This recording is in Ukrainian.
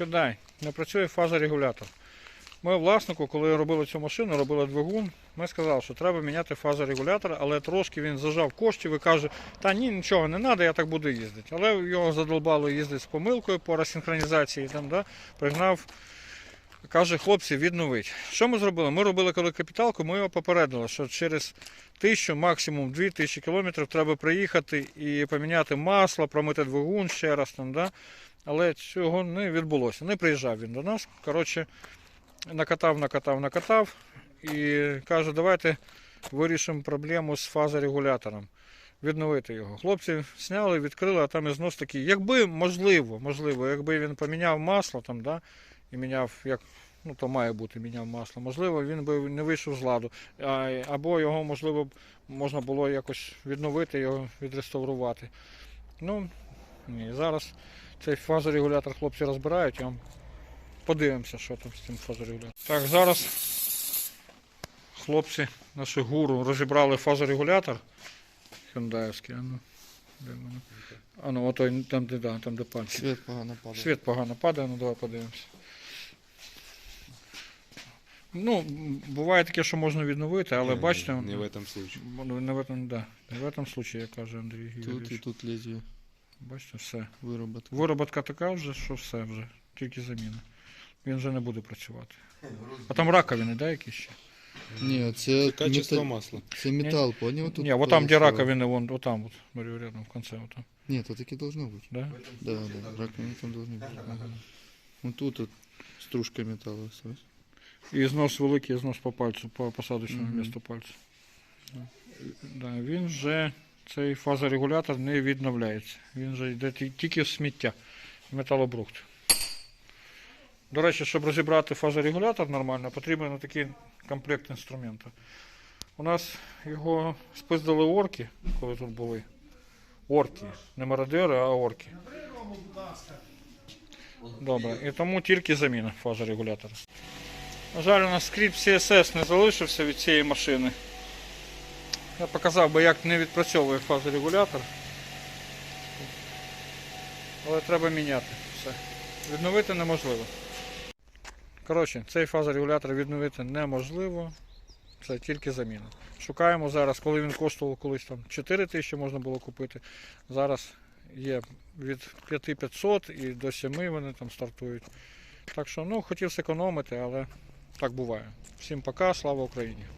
Hyundai, не працює фазорегулятор. Ми власнику, коли робили цю машину, робили двигун, ми сказали, що треба міняти фазорегулятор, але трошки він зажав коштів і каже, та ні, нічого не треба, я так буду їздити. Але його задолбало їздити з помилкою по розсинхронізації, там, да, пригнав, каже, хлопці, відновить. Що ми зробили? Ми робили коли капіталку, ми його попередили, що через тисячу, максимум дві тисячі кілометрів треба приїхати і поміняти масло, промити двигун ще раз. Там, да? Але цього не відбулося. Не приїжджав він до нас. Коротше, накатав, накатав, накатав і каже, давайте вирішимо проблему з фазорегулятором. Відновити його. Хлопці зняли, відкрили, а там і знос такий. Якби можливо, можливо, якби він поміняв масло там, да, і міняв, як ну то має бути, міняв масло, можливо, він би не вийшов з ладу. А, або його, можливо, можна було якось відновити, його відреставрувати. Ну, ні, зараз цей фазорегулятор хлопці розбирають, я вам подивимося, що там з цим фазорегулятором. Так, зараз хлопці, наші гуру, розібрали фазорегулятор хюндаївський. А ну, де воно? А ну, ото там, де, да, там, де пальці. Свет погано падає. Світ погано падає, ну давай подивимося. Ну, м, буває таке, що можна відновити, але Не, бачите, Не в этом случае. ну, не в этом, да, не в этом случае, як каже Андрій Тут Юрійович. і тут лезвие Бачите, все. вироботка. Вироботка така вже, що все вже, тільки заміна. Він вже не буде працювати. А там раковини, да, якісь ще? Ні, це, Качество метал, масла. це метал, поняв? Тут Ні, вот там, де полоса. раковини, вон, отам, от, смотрю, рядом, в конце, отам. Ні, то таки должно бути. Да? Да, да, раковина там должны бути. Вот тут от стружка металу осталась. І знос великий, знос по пальцю, по посадочному Мгм. місту пальця. Да, він вже, цей фазорегулятор не відновляється. Він вже йде тільки в сміття, в металобрухт. До речі, щоб розібрати фазорегулятор нормально, потрібен такий комплект інструменту. У нас його спиздили орки, коли тут були. Орки. Не мародери, а орки. Добре. І тому тільки заміна фазорегулятора. На жаль, у нас скрипт CSS не залишився від цієї машини. Я показав би, як не відпрацьовує фазорегулятор. Але треба міняти все. Відновити неможливо. Коротше, цей фазорегулятор відновити неможливо. Це тільки заміна. Шукаємо зараз, коли він коштував колись там 4 тисячі можна було купити. Зараз є від 5500 і до 7 вони там стартують. Так що, ну, хотів зекономити, але так буває. Всім пока, слава Україні!